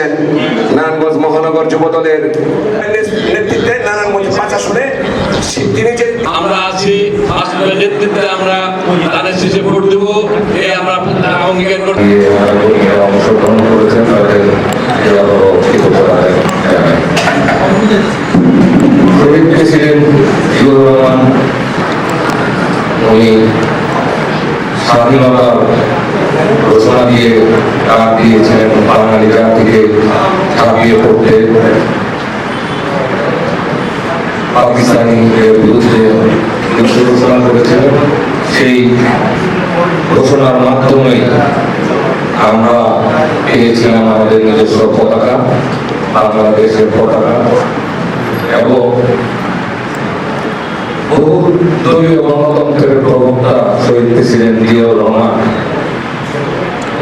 করেছেন নারায়ণগঞ্জ মহানগর যুব দলের নেতৃত্বে নারায়ণগঞ্জ পাঁচ আসনে অংশগ্রহণ করেছেন রহমান উনি স্বাধীনতার ঘোষণা দিয়ে, ডাক দিয়েছিলেন বাঙালি জাতিকে ঝাঁপিয়ে পড়তে। পাকিস্তানিদের বিরুদ্ধে ঘোষণা করেছিলেন সেই ঘোষণার মাধ্যমে আমরা পেয়েছিলাম আমাদের নিজস্ব পতাকা, বাংলাদেশের পতাকা। এবং বহু দলীয় গণতন্ত্রের প্রবক্তা শহীদ প্রেসিডেন্ট জিয়াউর রহমান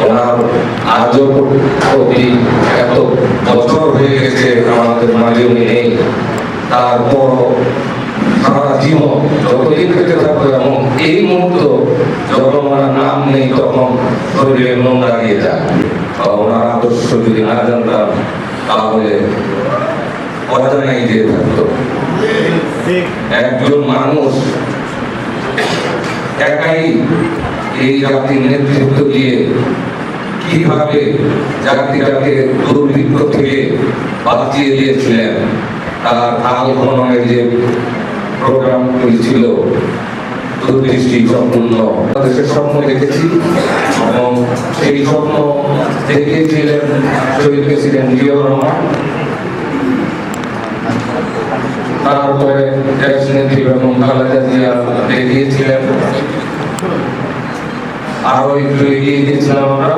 ওনার আজও অব্দি এত বছর হয়ে গেছে আমাদের মাঝে উনি নেই। তারপর সারা জীবন যতদিন বেঁচে থাকব এবং এই মুহূর্ত যখন ওনার নাম নেই, তখন শরীরে মন দাঁড়িয়ে যায়। ওনার আদর্শ যদি না জানতাম, তাহলে অজানাই দিয়ে থাকতো। একজন মানুষ একাই এই জাতির নেতৃত্ব দিয়ে কীভাবে জাতিটাকে দুর্ভিক্ষ থেকে বাঁচিয়ে দিয়েছিলেন, তার কাল খননের যে প্রোগ্রামগুলি ছিল দূরদৃষ্টি সম্পূর্ণ স্বপ্ন দেখেছি এবং সেই স্বপ্ন দেখিয়েছিলেন শহীদ প্রেসিডেন্ট জিয়াউর রহমান। তারপরে দেশ নেত্রী বেগম খালেদা জিয়া দেখিয়েছিলেন। আরও একটু এগিয়ে গিয়েছিলাম আমরা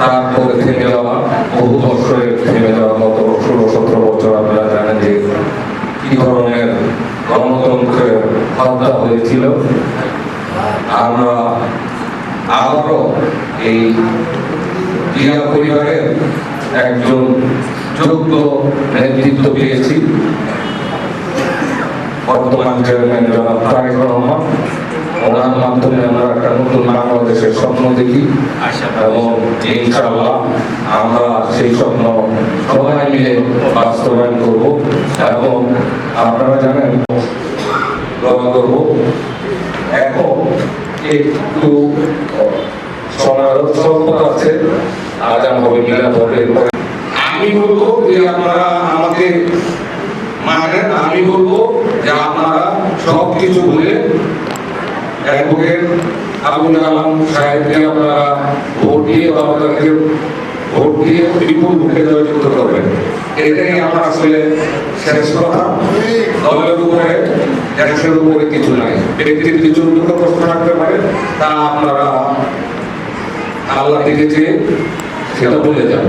তারপরে থেমে যাওয়া বহু বছরে থেমে যাওয়া গত ষোলো সতেরো বছর আপনারা জানেন যে কি ধরনের গণতন্ত্রের হত্যা হয়েছিল আমরা আবারও এই জিয়া পরিবারের একজন যোগ্য নেতৃত্ব পেয়েছি বর্তমান চেয়ারম্যান জনাব তারেক রহমান ওনার মাধ্যমে আমরা একটা নতুন বাংলাদেশের স্বপ্ন দেখি। এবং ইনশাআল্লাহ আমরা সেই স্বপ্ন সবাই মিলে বাস্তবায়ন করব এবং আপনারা জানেন দোয়া করব। এখন একটু সময়ের স্বল্পতা আছে আজান হবে মিলাদ হবে। আমি বলব যে আপনারা আমাকে মানেন আমি বলব যে আপনারা সব কিছু ভুলে অ্যাডভোকেট আবুল কালাম সাহেবকে আপনারা ভোট দিয়ে বা তাদেরকে ভোট দিয়ে বিপুল ভোটে জয়যুক্ত করবেন। এটাই আমার আসলে শেষ কথা। দলের উপরে দেশের উপরে কিছু নাই। ব্যক্তির কিছু দুটো প্রশ্ন থাকতে পারে তা আপনারা আল্লাহ থেকে চেয়ে সেটা বলে যান।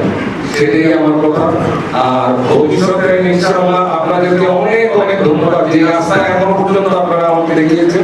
সেটাই আমার কথা। আর ভবিষ্যতে ইনশাআল্লাহ আপনাদেরকে অনেক অনেক ধন্যবাদ। যে আশা এখনও পর্যন্ত আপনারা আমাকে দেখিয়েছেন।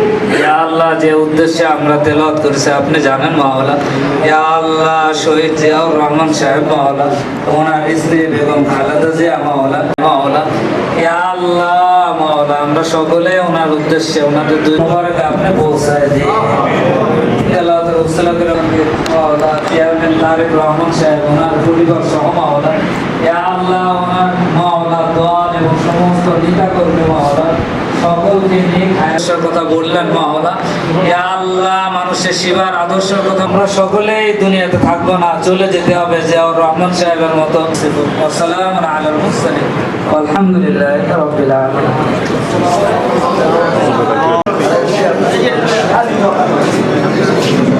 আল্লাহ, যে উদ্দেশ্যে আমরা তেলাওয়াত করেছি, আপনি জানেন মাওলা? ইয়া আল্লাহ, শহীদ জিয়াউর রহমান সাহেব মাওলা, ওনার স্ত্রী বেগম খালেদা জিয়া মাওলা মাওলা। ইয়া আল্লাহ আমরা সকলে ওনার উদ্দেশ্যে, ওনাদের দুই মুবারক আপনি পৌঁছায় তারেক রহমান সাহেব, ওনার পরিবার সহ মাওলা। ইয়া আল্লাহ, ওনার কথা বললেন মহলা আল্লাহ, মানুষের শিবার আদর্শের কথা আমরা সকলেই দুনিয়াতে থাকব না, চলে যেতে হবে, জিয়াউর রহমান সাহেবের মতো। আসসালাম আলাল মুসালিম আলহামদুলিল্লাহ রবিল